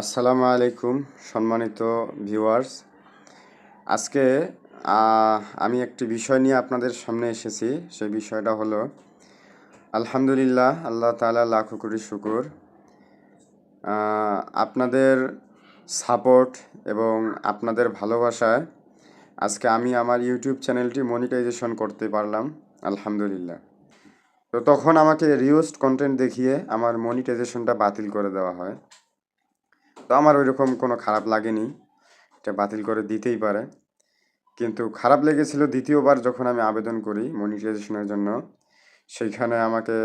আসসালামু আলাইকুম, সম্মানিত ভিউয়ার্স। আজকে আমি একটি বিষয় নিয়ে আপনাদের সামনে এসেছি। সেই বিষয়টা হলো, আলহামদুলিল্লাহ, আল্লাহ তাআলা লাখো কোটি শুকুর। আপনাদের সাপোর্ট এবং আপনাদের ভালোবাসায় আজকে আমি আমার ইউটিউব চ্যানেলটি মনিটাইজেশন করতে পারলাম, আলহামদুলিল্লাহ। তো তখন আমাকে রিউস্ট কন্টেন্ট দেখিয়ে আমার মনিটাইজেশনটা বাতিল করে দেওয়া হয়। তো আমার ওইরকম কোনো খারাপ লাগেনি। এটা বাতিল করে দিতেই পারে। কিন্তু খারাপ লেগেছিল দ্বিতীয়বার যখন আমি আবেদন করি মনিটাইজেশনের জন্য। সেইখানে আমাকে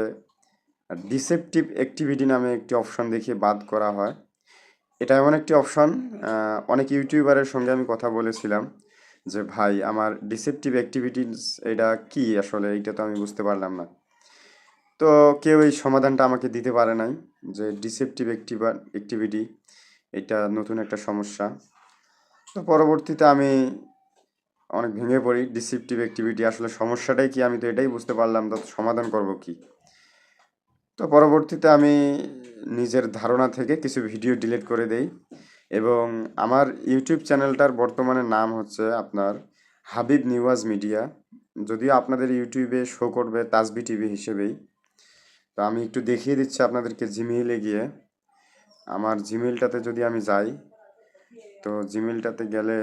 ডিসেপটিভ অ্যাক্টিভিটি নামে একটি অপশন দেখিয়ে বাদ করা হয়। এটা এমন একটি অপশন অনেক ইউটিউবারের সঙ্গে আমি কথা বলেছিলাম যে, ভাই, আমার ডিসেপটিভ অ্যাক্টিভিটিস এটা কি আসলে? এইটা তো আমি বুঝতে পারলাম না। তো কেউ এই সমাধানটা আমাকে দিতে পারে নাই যে ডিসেপটিভ অ্যাক্টিভা অ্যাক্টিভিটি এটা নতুন একটা সমস্যা। তো পরবর্তীতে আমি অনেক ভেঙে পড়ি ডিসেপটিভ অ্যাক্টিভিটি আসলে সমস্যাটাই কি আমি তো এটাই বুঝতে পারলাম তো সমাধান করব কি? তো পরবর্তীতে আমি নিজের ধারণা থেকে কিছু ভিডিও ডিলিট করে দেই এবং আমার ইউটিউব চ্যানেলটার বর্তমানে নাম হচ্ছে আপনার হাবিব নিওয়াজ মিডিয়া। যদিও আপনাদের ইউটিউবে শো করবে তাজবি টিভি হিসেবেই। তো আমি একটু দেখিয়ে দিচ্ছি আপনাদেরকে জিমেইলে গিয়ে। আমার জিমেলটাতে যদি আমি যাই, তো জিমেলটাতে গেলে,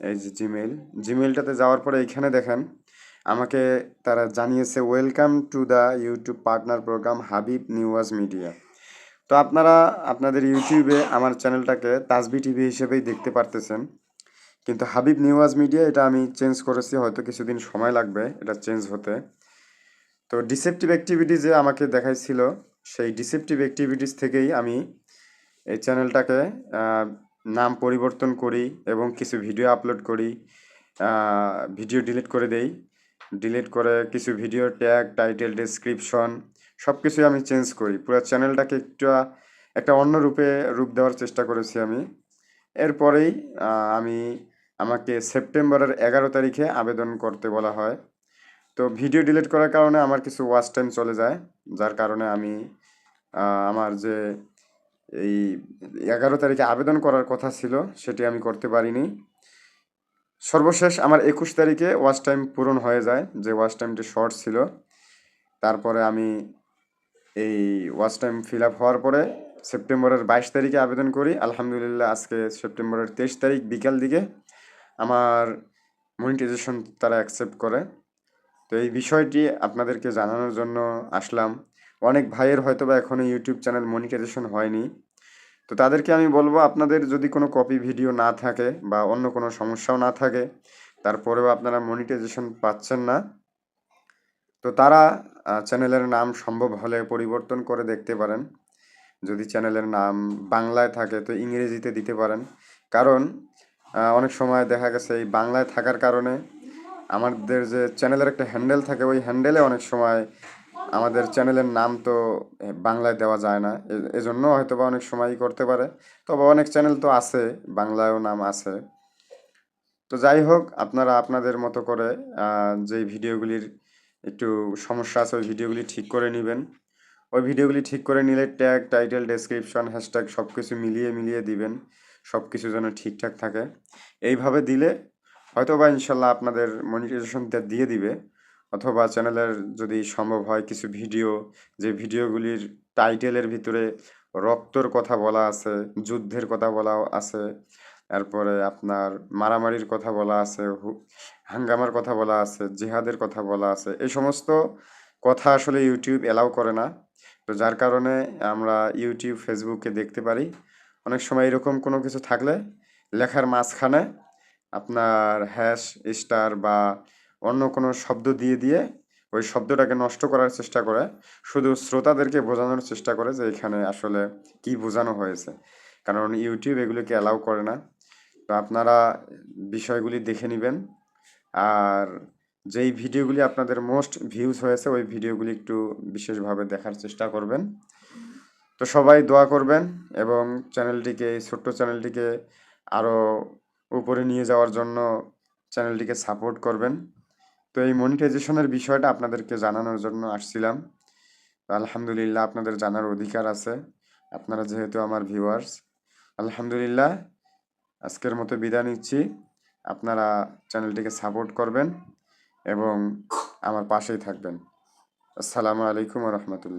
এই যে জিমেল জিমেইলটাতে যাওয়ার পরে এইখানে দেখেন, আমাকে তারা জানিয়েছে welcome to the YouTube partner program Habib news media তো আপনারা, আপনাদের ইউটিউবে আমার চ্যানেলটাকে তাজবি টিভি হিসেবেই দেখতে পারতেছেন। কিন্তু হাবিব নিউজ মিডিয়া এটা আমি চেঞ্জ করেছি, হয়তো কিছুদিন সময় লাগবে এটা চেঞ্জ হতে। তো ডিসেপটিভ অ্যাক্টিভিটি যে আমাকে দেখাইছিল সেই ডিসেপটিভ অ্যাক্টিভিটিস থেকেই আমি এই চ্যানেলটাকে নাম পরিবর্তন করি এবং কিছু ভিডিও আপলোড করি। ভিডিও ডিলিট করে দেই। ডিলিট করে কিছু ভিডিও ট্যাগ টাইটেল ডেসক্রিপশন সব কিছুই আমি চেঞ্জ করি। পুরো চ্যানেলটাকে একটু একটা অন্য রূপে রূপ দেওয়ার চেষ্টা করেছি আমি। এরপরেই আমি আমাকে সেপ্টেম্বরের এগারো তারিখে আবেদন করতে বলা হয়। তো ভিডিও ডিলিট করার কারণে আমার কিছু ওয়াচ টাইম চলে যায়, যার কারণে আমি আমার যে এই এগারো তারিখে আবেদন করার কথা ছিল, সেটি আমি করতে পারিনি। সর্বশেষ আমার একুশ তারিখে ওয়াচ টাইম পূরণ হয়ে যায়, যে ওয়াচ টাইমটি শর্ট ছিল। তারপরে আমি এই ওয়াচ টাইম ফিল আপ হওয়ার পরে সেপ্টেম্বরের বাইশ তারিখে আবেদন করি। আলহামদুলিল্লাহ, আজকে সেপ্টেম্বরের তেইশ তারিখ বিকাল দিকে আমার মনিটাইজেশন তারা অ্যাকসেপ্ট করে। তো এই বিষয়টি আপনাদেরকে জানানোর জন্য আসলাম। অনেক ভাইয়ের হয়তো বা এখনও ইউটিউব চ্যানেল মনিটাইজেশন হয়নি। তো তাদেরকে আমি বলব, আপনাদের যদি কোনো কপি ভিডিও না থাকে বা অন্য কোনো সমস্যাও না থাকে, তারপরেও আপনারা মনিটাইজেশন পাচ্ছেন না। তো তারা চ্যানেলের নাম সম্ভব হলে পরিবর্তন করে দেখতে পারেন। যদি চ্যানেলের নাম বাংলায় থাকে, তো ইংরেজিতে দিতে পারেন। কারণ অনেক সময় দেখা গেছে এই বাংলায় থাকার কারণে আমাদের যে চ্যানেলের একটা হ্যান্ডেল থাকে, ওই হ্যান্ডেলে অনেক সময় আমাদের চ্যানেলের নাম তো বাংলায় দেওয়া যায় না। এজন্য হয়তো বা অনেক সময়ই করতে পারে। তবে অনেক চ্যানেল তো আছে, বাংলায়ও নাম আছে। তো যাই হোক, আপনারা আপনাদের মতো করে যেই ভিডিওগুলির একটু সমস্যা আছে, ওই ভিডিওগুলি ঠিক করে নেবেন। ওই ভিডিওগুলি ঠিক করে নিলে ট্যাগ, টাইটেল, ডেসক্রিপশন, হ্যাশট্যাগ সব কিছু মিলিয়ে মিলিয়ে দিবেন। সব কিছু যেন ঠিকঠাক থাকে। এইভাবে দিলে হয়তো বা ইনশাল্লাহ আপনাদের মনিটাইজেশনটা দিয়ে দিবে, অথবা চ্যানেলের যদি সম্ভব হয় কিছু ভিডিও যে ভিডিওগুলির টাইটেলের ভিতরে রক্তর কথা বলা আছে, যুদ্ধের কথা বলা আছে, তারপরে আপনার মারামারির কথা বলা আছে হাঙ্গামার কথা বলা আছে, জিহাদের কথা বলা আছে, এই সমস্ত কথা আসলে ইউটিউব এলাও করে না। তো যার কারণে আমরা ইউটিউব ফেসবুকে দেখতে পারি। অনেক সময় এরকম কোনো কিছু থাকলে লেখার মাঝখানে আপনার হ্যাশ স্টার বা অন্য কোনো শব্দ দিয়ে দিয়ে ওই শব্দটাকে নষ্ট করার চেষ্টা করে। শুধু শ্রোতাদেরকে বোঝানোর চেষ্টা করে যে এখানে আসলে কি বোঝানো হয়েছে। কারণ ইউটিউব এগুলোকে অ্যালাউ করে না। তো আপনারা বিষয়গুলি দেখে নেবেন। আর যেই ভিডিওগুলি আপনাদের মোস্ট ভিউজ হয়েছে, ওই ভিডিওগুলি একটু বিশেষভাবে দেখার চেষ্টা করবেন। তো সবাই দোয়া করবেন এবং চ্যানেলটিকে ছোট্ট চ্যানেলটিকে আরও উপরে নিয়ে যাওয়ার জন্য চ্যানেলটিকে সাপোর্ট করবেন। তো এই মনিটাইজেশনের বিষয়টা আপনাদেরকে জানানোর জন্য আসছিলাম। আলহামদুলিল্লাহ আপনাদের জানার অধিকার আছে। আপনারা যেহেতু আমার ভিউয়ার্স আলহামদুলিল্লাহ, আজকের মতো বিদায় নিচ্ছি। আপনারা চ্যানেলটিকে সাপোর্ট করবেন এবং আমার পাশেই থাকবেন। আসসালামু আলাইকুম রহমতুল্লাহ।